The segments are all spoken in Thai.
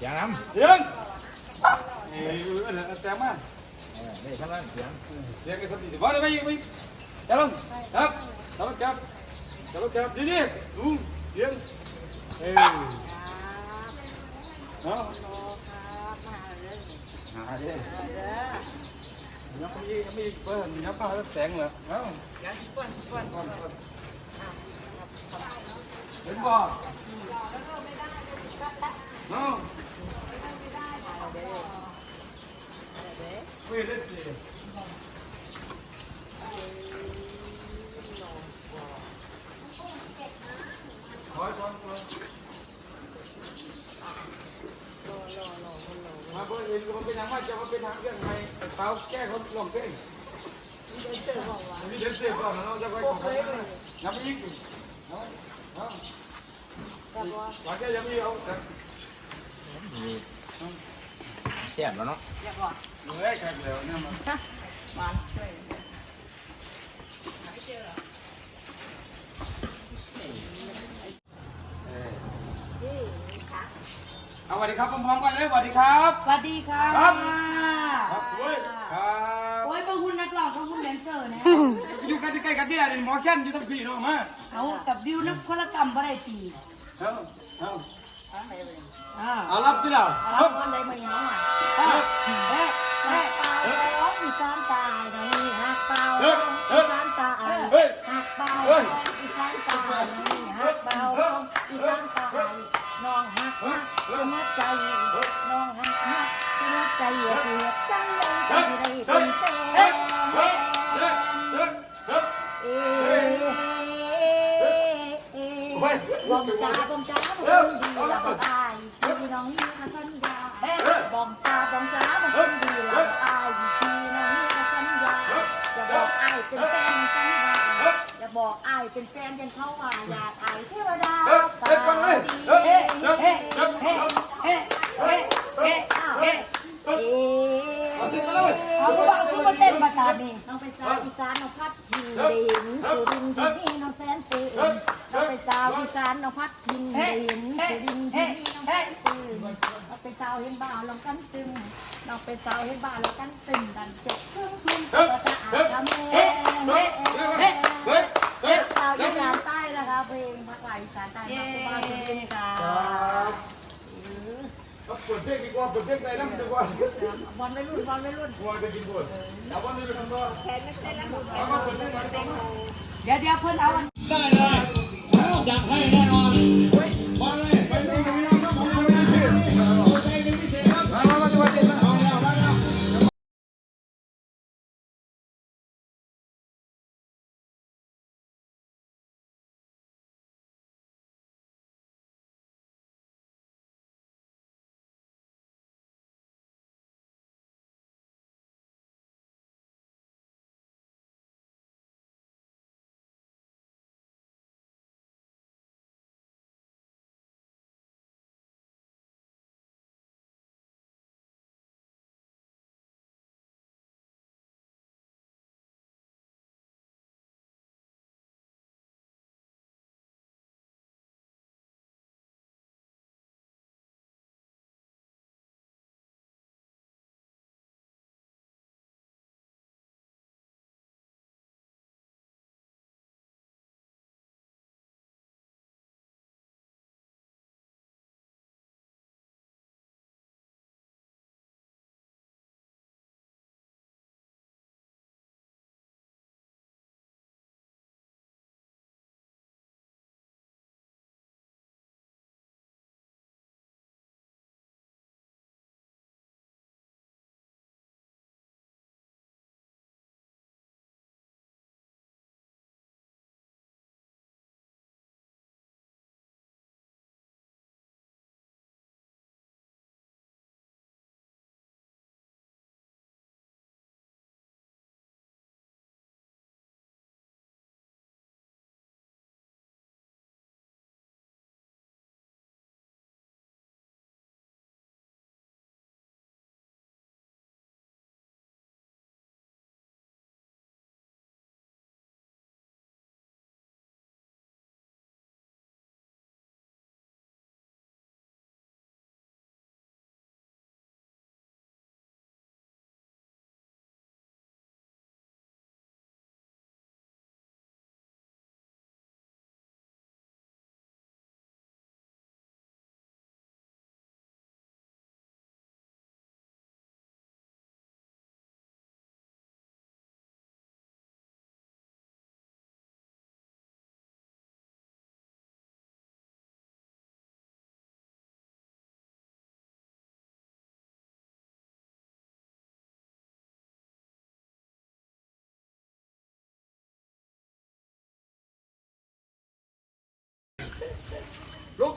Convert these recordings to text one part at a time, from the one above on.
วยอย่างน้เสียงเอ้ยแต่มาำนี่ทำนั้นเสียงเสียงกันสักทีว่าได้ไหมยังไม่จับลงครั เอาเด้อไม่เล่นอก่นก็มันเป็นทางมาจะมาเป็นทางเรื่องไงเท้าแก้เขาลงเพ่งนี่เด็ดเสียก่อนเราจะไปของเขานับไปยิ่งเอาเอาแต่ว่าหลังแกยังมีเอา มีเสียบแล้วเนาะอยากบอกเหนื่อยแค่เดียวเนี่ยมันหวานช่วยนี่ค่ะเอาสวัสดีครับพร้อมๆกันเลยสวัสดีครับสวัสดีค่ะครับครับสวยครับโอ้ยบางคุณนักร้องบางคุณแดนเซอร์นะอยู่กันใกล้กันที่ไหนหมอแค้นอยู่ทั้งพี่เนาะมาเอากับบิวนักพลกรรมบ่ได้ตีเอาเอาอ่าเอารับที่เราเอาคนใดมาอย่างอะ บอมจ้าบอมจ้าบอมดีละบอมอายพี่น้องนี่ก็สัญญาบอมจ้าบอมจ้าบอมดีละบอมอายพี่น้องนี่ก็สัญญาจะบอกอายเป็นแฟนสัญญาจะบอกอายเป็นแฟนกันเขาว่าอยากอายเทวดา องไปสาวเห็นบ้าลองกันตึงดันเจ็บครึ่งครึ่งก็สะอาดทำเฮ้เฮ้เฮ้เฮ้เฮ้สาวอีสานใต้นะคะเพลงภาคอีสานใต้มาสุภาพสุรินทร์ค่ะเอาเปิดเพลงดีกว่าเปิดเพลงไปน้ำดีกว่าบอลไม่รุ่นบอลไม่รุ่นกลัวจะกินบวชเอาวันนี้ไปทำตัวแขนไม่เต้นแล้วหมดเอามาเปิดเพลงมาดีกว่าเดี๋ยวเดี๋ยวเพิ่นเอาได้เลยจัดให้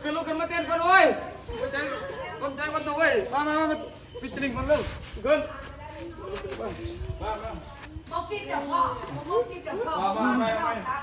ขึ้นลุกขึ้นมาเต้นกันเว้ยคนใจคนใจคนตัวเว้ยมามามาปิดจริงคนเร็วขึ้นมามาบ่ฟิกเดี๋ยวพ่อบ่ฟิกเดี๋ยวพ่อมามามามา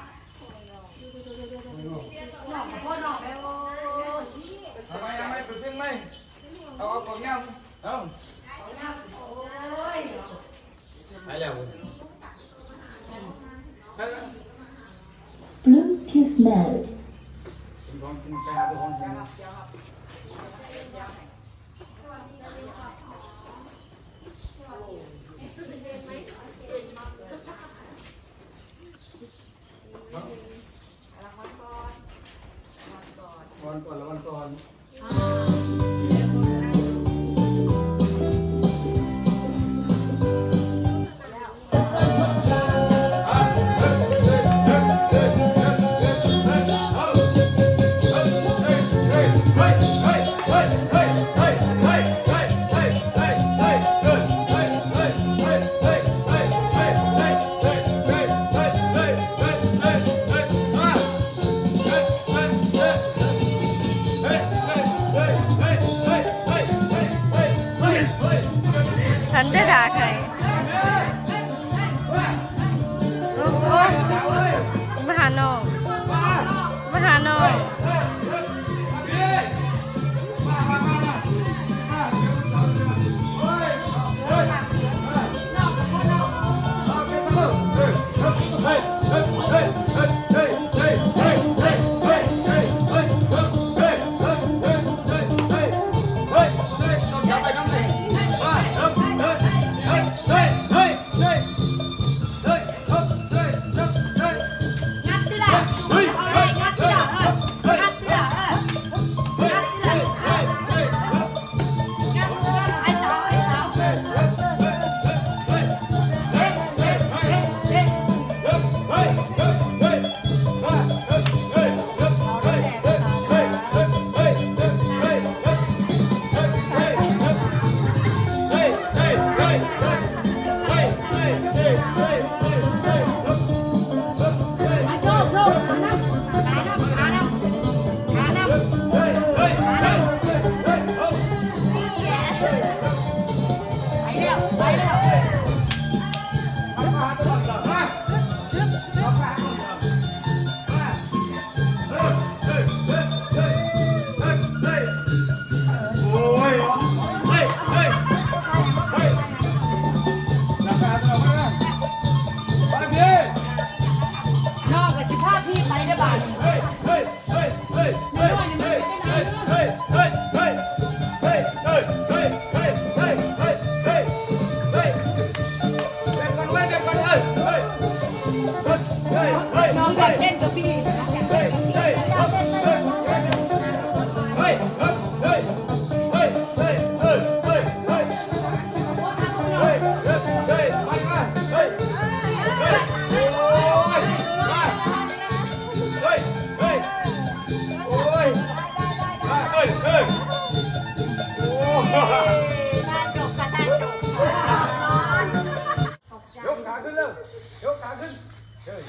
ยกขาขึ้น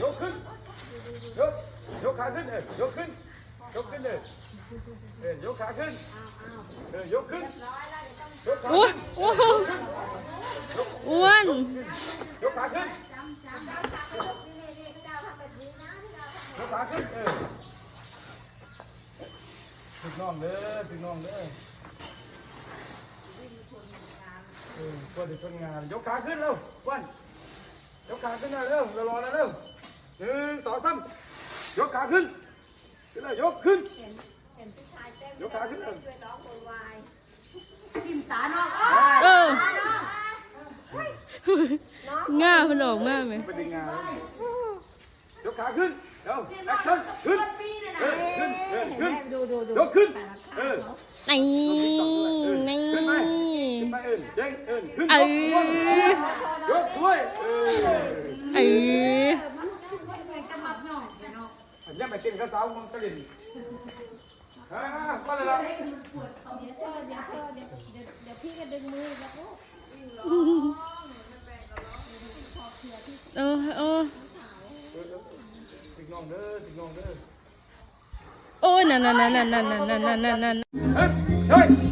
ยกขึ้น ยกขึ้นยก ยกขาขึ้นเออยกขึ้น ยกขึ้นเลยเออยกขาขึ้น เออยกขึ้น ยกขาอ้วขึ้น นอ้วนอ้วนยกขาขึ้น ยกขาขึ้นเออถึงน้องเด้อถึงน้องเด้อเออเพื่อนชนงาน ยกขาขึ้นเร็ววันยกขาขึ้นนะเร็วรอแล้วเร็ว หนึ่งสองสามยกขาขึ้นขึ้นเลยยกขึ้นยกขาขึ้นเร็วจิ้มตาน้องเออง่าพนออกมากไหมเป็นยังไงยกขาขึ้นเร็วแอคชั่นขึ้นเออขึ้นเออขึ้นดูดูดูยกขึ้นเออนี่นี่ขึ้นไปขึ้นไปเอินเด้งเอินขึ้นเออยกถ้วยเออ เออจะมับน้องเนาะยังไปกินข้าวสาวมังกรลินเฮ้ยมาก็เลยละเออเออสิงน้องเด้อสิงน้องเด้อโอ้ยนั่นนั่นนั่นนั่นนั่นนั่นนั่นนั่นเฮ้ยเฮ้ย